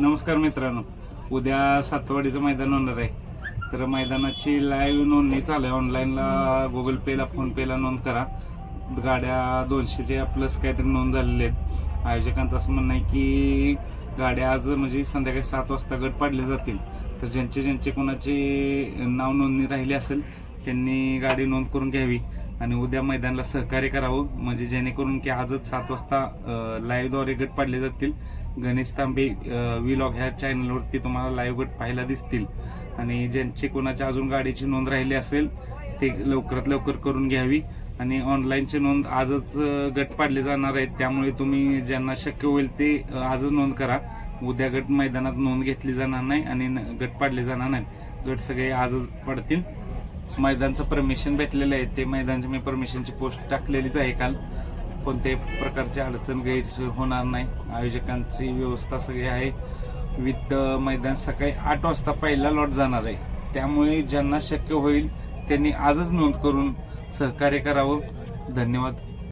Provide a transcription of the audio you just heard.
नमस्कार मित्रांनो. उद्या सातवाडीचं मैदान होणार आहे. तर मैदानाची लाईव्ह नोंदणी चालू आहे. ऑनलाईनला गुगल पेला फोनपेला नोंद करा. गाड्या दोनशेच्या प्लस काहीतरी नोंद झालेले आहेत. आयोजकांचं असं म्हणणं आहे की गाड्या आज म्हणजे संध्याकाळी सात वाजता गट पाडले जातील. तर ज्यांचे ज्यांचे कोणाची नाव नोंदणी राहिली असेल त्यांनी गाडी नोंद करून घ्यावी. आणि उद्या मैदानाला सहकार्य करावं. म्हणजे जेणेकरून की आजच सात वाजता लाईव्हद्वारे गट पाडले जातील. गणेश तांबे विलॉग ह्या चॅनलवरती तुम्हाला लाईव्ह गट पाहायला दिसतील. आणि ज्यांची कोणाच्या अजून गाडीची नोंद राहिली असेल ते लवकरात लवकर करून घ्यावी. आणि ऑनलाईनची नोंद आजच गट पाडले जाणार आहेत. त्यामुळे तुम्ही ज्यांना शक्य होईल ते आजच नोंद करा. उद्या गट मैदानात नोंद घेतली जाणार नाही आणि न- गट पाडले जाणार नाही. गट सगळे आजच पडतील. मैदानचं परमिशन भेटलेलं आहे. ते मैदानची मी परमिशनची पोस्ट टाकलेलीच आहे काल. कोणत्याही प्रकारची अडचण गैरसोय होणार नाही. आयोजकांची व्यवस्था सगळी आहे. विथ मैदान सकाळी आठ वाजता पहिला लॉट जाणार आहे. त्यामुळे ज्यांना शक्य होईल त्यांनी आजच नोंद करून सहकार्य करावं. धन्यवाद.